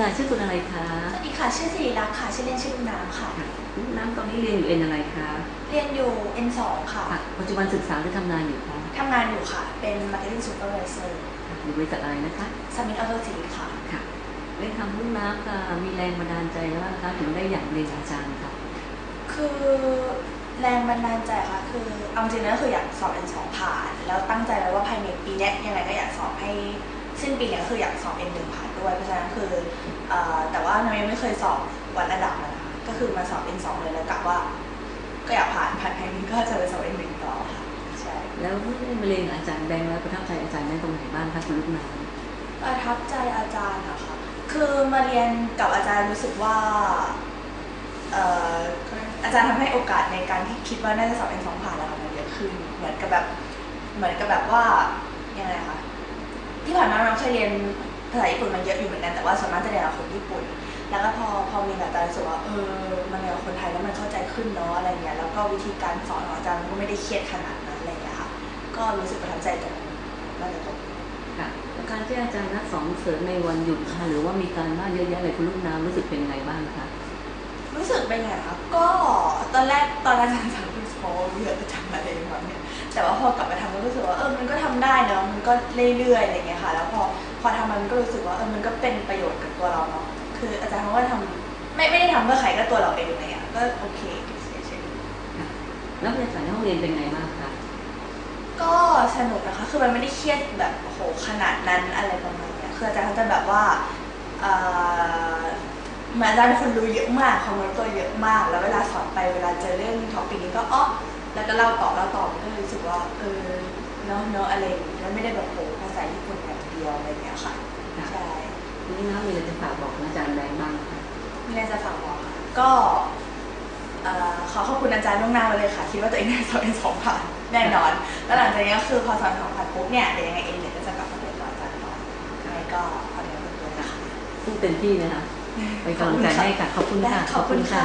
ค่ะชื่อคุณอะไรคะสวัสดีค่ะชื่อสิริรักษ์ค่ะชื่อเล่นชื่อลูกน้ำค่ะค่ะ น้ำตอนนี้เรียนอยู่เอ็นอะไรคะเรียนอยู่ N2 ค่ะค่ะปัจจุบันศึกษาหรือทำงานอยู่คะทำงานอยู่ค่ะ เป็น Marketing Supervisor ค่ะอยู่บริษัทอะไรนะคะสมิธออโตจีค่ะค่ะเรียนทำลูกน้ำค่ะมีแรงบันดาลใจว่านะคะถึงได้อยากเรียนอาจารย์ค่ะคือแรงบันดาลใจค่ะคือเอาจริงๆแล้วคืออยากสอบ N2 ผ่าน แล้วตั้งใจไว้ว่าภายในปีเนี้ยยังไงก็อยากสอบให้ สิ้นปีเนี้ยคืออยากสอบ N1 ผ่านด้วย เพราะฉะนั้นคือเอ่อแต่ว่าน้องยังไม่เคยสอบวัดระดับนะคะก็คือมาสอบ N2 เลยแล้วกะว่า ก็อยากผ่านผ่านภายในนี้ก็จะไปสอบ N1 ต่อค่ะใช่แล้วเมื่อได้มาเรียนกับอาจารย์แบงค์แล้วประทับใจอาจารย์แบงค์ตรงไหนบ้างคะคุณลูกน้ประทับใจอาจารย์นะคะคือมาเรียนกับอาจารย์รู้สึกว่าเอ่ออาจารย์ทำให้โอกาสในการที่คิดว่าน่าจะสอบเป็นสองผ่านแล้วค่ะมันเยอะขึ้นเหมือนกับแบบเหมือนกับแบบว่ายังไงคะที่ ผ่านมาเราเคยเรียนภาษาญี่ปุ่นมาเยอะอยู่เหมือนกันแต่ว่าส่วนมากจะเรียนกับคนญี่ปุ่น แล้วก็พอพอมีกับอาจารย์รู้สึกว่าเออมันเรียนกับคนไทยแล้วมันเข้าใจขึ้นเนาะอะไรเงี้ยแล้วก็วิธีการสอนของอาจารย์ก็ไม่ได้เครียดขนาดนั้นอะไรเงี้ยค่ะก็รู้สึกประทับใจตรงนี้น่าจะตรงนี้ำค่ะแล้วการที่อาจารย์นัดสอนเสริมในวันหยุดค่ะหรือว่ามีการบ้านเยอะแยะเลยคุณลูกน้ำรู้สึกเป็นยังไงบ้างคะรู้สึกเป็นไงคะก็ตอนแรกตอนแรกอาจารย์รู้สึกว่าเยอะจังอะไรแบบเนี้ย แต่ว่าพอกลับมาทำก็รู้สึกว่าเออมันก็ทำได้เนอะมันก็เรื่อยๆอะไรเงี้ยค่ะ แล้วพอพอทำมันก็รู้สึกว่าเออมันก็เป็นประโยชน์กับตัวเราเนาะคืออาจารย์เขาก็ทำไม่ไม่ได้ทำเพื่อใครก็ตัวเราเองอะไรเงี้ยก็โอเคเฉยค่ะแล้วบรรยากาศในห้องเรียนเป็นไงบ้างคะๆก็สนุกนะคะคือมันไม่ได้เครียดแบบโอ้โหขนาดนั้นอะไรประมาณเนี้ยคืออาจารย์เขาจะแบบว่าเอ่อเหมือนอาจารย์เป็นคนรู้เยอะมากความรู้ตัวเยอะมาก แล้วเวลาสอนไปเวลาเจอเรื่องท็อปิกนี้ก็อ๋อ แล้วก็เล่าต่อเล่าต่อมันก็เลยรู้สึกว่าเออเนาะเนาะอะไรอย่างเงี้ยแล้วไม่ได้แบบโหภาษาญี่ปุ่นอย่างเดียวอะไรอย่างเงี้ยค่ะค่ะใช่คุณลูกน้ำมีอะไรจะฝากบอกอาจารย์แบงค์บ้างคะมีอะไรจะฝากบอกค่ะก็เอ่อขอขอบคุณอาจารย์ล่วงหน้าไว้เลยค่ะ คิดว่าตัวเองได้สอบเป็นสองผ่านแน่นอน แล้วหลังจากนี้ก็คือพอสอบสองผ่านปุ๊บเนี่ยเดี๋ยวยังไงเองเนี่ยก็จะกลับมาเรียนต่ออาจารย์ต่อยังไงก็ขอเรียนรู้ด้วยนะคะสู้เต็มที่นะคะไปนกำลังใจให้ค่ะขอบคุณค่ะขอบคุณค่ะ